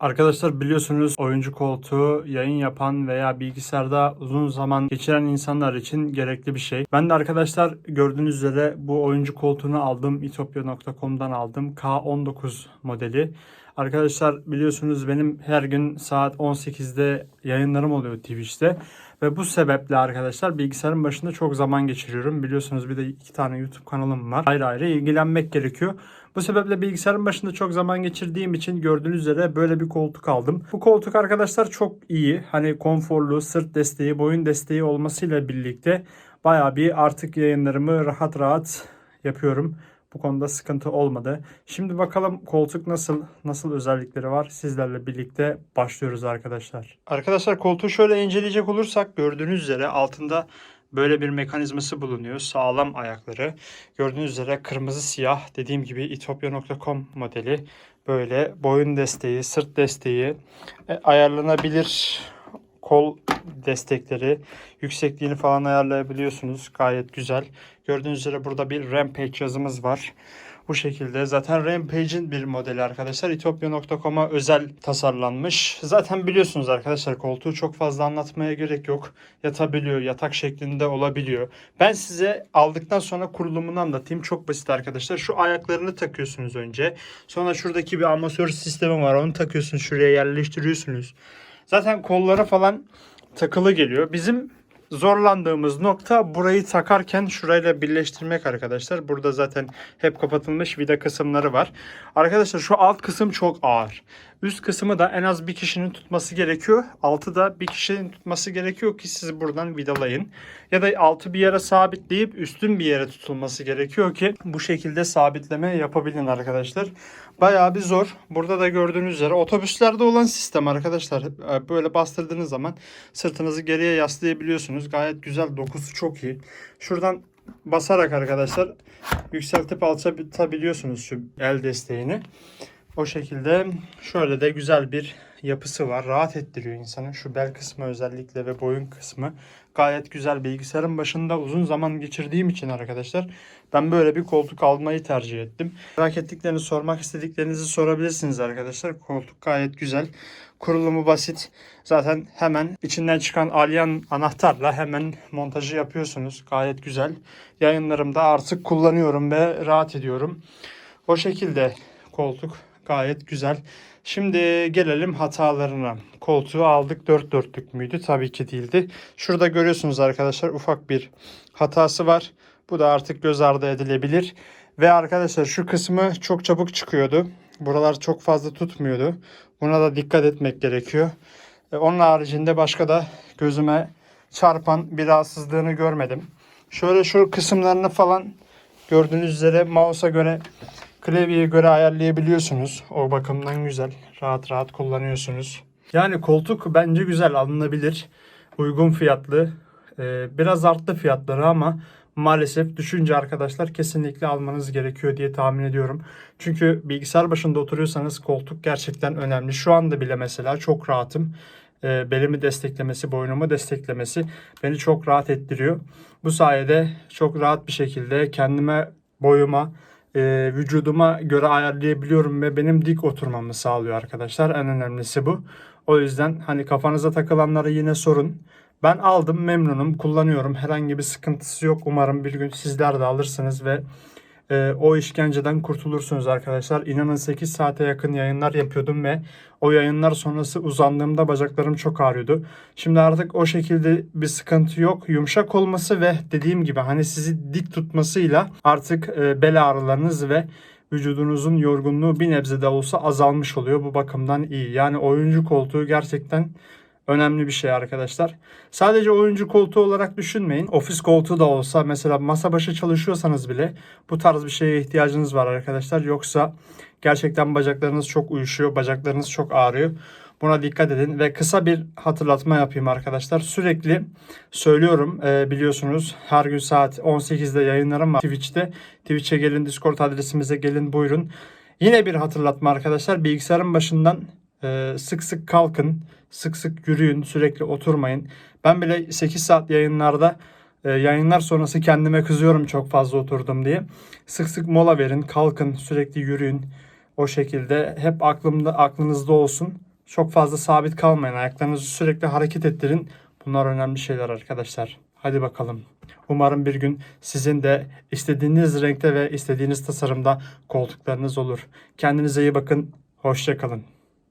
Arkadaşlar biliyorsunuz oyuncu koltuğu yayın yapan veya bilgisayarda uzun zaman geçiren insanlar için gerekli bir şey. Ben de arkadaşlar gördüğünüz üzere bu oyuncu koltuğunu aldım. itopya.com'dan aldım. K19 modeli. Arkadaşlar biliyorsunuz benim her gün saat 18'de yayınlarım oluyor Twitch'te. Ve bu sebeple arkadaşlar bilgisayarın başında çok zaman geçiriyorum. Biliyorsunuz bir de iki tane YouTube kanalım var. Ayrı ayrı ilgilenmek gerekiyor. Bu sebeple bilgisayarın başında çok zaman geçirdiğim için gördüğünüz üzere böyle bir koltuk aldım. Bu koltuk arkadaşlar çok iyi. Hani konforlu, sırt desteği, boyun desteği olmasıyla birlikte bayağı bir artık yayınlarımı rahat rahat yapıyorum. Bu konuda sıkıntı olmadı. Şimdi bakalım koltuk nasıl, nasıl özellikleri var. Sizlerle birlikte başlıyoruz arkadaşlar. Arkadaşlar koltuğu şöyle inceleyecek olursak gördüğünüz üzere altında böyle bir mekanizması bulunuyor. Sağlam ayakları. Gördüğünüz üzere kırmızı siyah dediğim gibi itopya.com modeli. Böyle boyun desteği, sırt desteği, e, ayarlanabilir kol destekleri, yüksekliğini falan ayarlayabiliyorsunuz. Gayet güzel. Gördüğünüz üzere burada bir Rampage yazımız var. Bu şekilde. Zaten Rampage'in bir modeli arkadaşlar. itopya.com'a özel tasarlanmış. Zaten biliyorsunuz arkadaşlar koltuğu çok fazla anlatmaya gerek yok. Yatabiliyor, yatak şeklinde olabiliyor. Ben size aldıktan sonra kurulumunu anlatayım. Çok basit arkadaşlar. Şu ayaklarını takıyorsunuz önce. Sonra şuradaki bir amasör sistemi var. Onu takıyorsunuz. Şuraya yerleştiriyorsunuz. Zaten kollara falan takılı geliyor. Bizim zorlandığımız nokta burayı takarken şurayla birleştirmek arkadaşlar. Burada zaten hep kapatılmış vida kısımları var. Arkadaşlar şu alt kısım çok ağır. Üst kısmı da en az bir kişinin tutması gerekiyor. Altı da bir kişinin tutması gerekiyor ki siz buradan vidalayın. Ya da altı bir yere sabitleyip üstün bir yere tutulması gerekiyor ki bu şekilde sabitleme yapabilin arkadaşlar. Bayağı bir zor. Burada da gördüğünüz üzere otobüslerde olan sistem arkadaşlar. Ee, Böyle bastırdığınız zaman sırtınızı geriye yaslayabiliyorsunuz. Gayet güzel. Dokusu çok iyi. Şuradan basarak arkadaşlar yükseltip alçaltabiliyorsunuz şu el desteğini. O şekilde şöyle de güzel bir yapısı var. Rahat ettiriyor insanı. Şu bel kısmı özellikle ve boyun kısmı gayet güzel. Bilgisayarın başında uzun zaman geçirdiğim için arkadaşlar ben böyle bir koltuk almayı tercih ettim. Merak ettiklerinizi sormak istediklerinizi sorabilirsiniz arkadaşlar. Koltuk gayet güzel. Kurulumu basit. Zaten hemen içinden çıkan alyan anahtarla hemen montajı yapıyorsunuz. Gayet güzel. Yayınlarımda artık kullanıyorum ve rahat ediyorum. O şekilde koltuk gayet güzel. Şimdi gelelim hatalarına. Koltuğu aldık dört dörtlük müydü? Tabii ki değildi. Şurada görüyorsunuz arkadaşlar ufak bir hatası var. Bu da artık göz ardı edilebilir. Ve arkadaşlar şu kısmı çok çabuk çıkıyordu. Buralar çok fazla tutmuyordu. Buna da dikkat etmek gerekiyor. E, Onun haricinde başka da gözüme çarpan bir rahatsızlığını görmedim. Şöyle şu kısımlarını falan gördüğünüz üzere mouse'a göre klavyeye göre ayarlayabiliyorsunuz. O bakımdan güzel. Rahat rahat kullanıyorsunuz. Yani koltuk bence güzel alınabilir. Uygun fiyatlı. Ee, biraz arttı fiyatları ama maalesef düşünce arkadaşlar kesinlikle almanız gerekiyor diye tahmin ediyorum. Çünkü bilgisayar başında oturuyorsanız koltuk gerçekten önemli. Şu anda bile mesela çok rahatım. Ee, belimi desteklemesi, boynumu desteklemesi beni çok rahat ettiriyor. Bu sayede çok rahat bir şekilde kendime, boyuma, e, vücuduma göre ayarlayabiliyorum ve benim dik oturmamı sağlıyor arkadaşlar. En önemlisi bu. O yüzden hani kafanıza takılanları yine sorun. Ben aldım memnunum kullanıyorum herhangi bir sıkıntısı yok. Umarım bir gün sizler de alırsınız ve e, o işkenceden kurtulursunuz arkadaşlar. İnanın 8 saate yakın yayınlar yapıyordum ve o yayınlar sonrası uzandığımda bacaklarım çok ağrıyordu. Şimdi artık o şekilde bir sıkıntı yok. Yumuşak olması ve dediğim gibi hani sizi dik tutmasıyla artık e, bel ağrılarınız ve vücudunuzun yorgunluğu bir nebze de olsa azalmış oluyor. Bu bakımdan iyi. Yani oyuncu koltuğu gerçekten önemli bir şey arkadaşlar. Sadece oyuncu koltuğu olarak düşünmeyin. Ofis koltuğu da olsa mesela masa başı çalışıyorsanız bile bu tarz bir şeye ihtiyacınız var arkadaşlar. Yoksa gerçekten bacaklarınız çok uyuşuyor, bacaklarınız çok ağrıyor. Buna dikkat edin ve kısa bir hatırlatma yapayım arkadaşlar. Sürekli söylüyorum e, biliyorsunuz her gün saat 18'de yayınlarım var Twitch'te. Twitch'e gelin, Discord adresimize gelin buyurun. Yine bir hatırlatma arkadaşlar. Bilgisayarın başından e, sık sık kalkın, sık sık yürüyün, sürekli oturmayın. Ben bile 8 saat yayınlarda e, yayınlar sonrası kendime kızıyorum çok fazla oturdum diye. Sık sık mola verin, kalkın, sürekli yürüyün. O şekilde hep aklımda aklınızda olsun. Çok fazla sabit kalmayın. Ayaklarınızı sürekli hareket ettirin. Bunlar önemli şeyler arkadaşlar. Hadi bakalım. Umarım bir gün sizin de istediğiniz renkte ve istediğiniz tasarımda koltuklarınız olur. Kendinize iyi bakın. Hoşçakalın.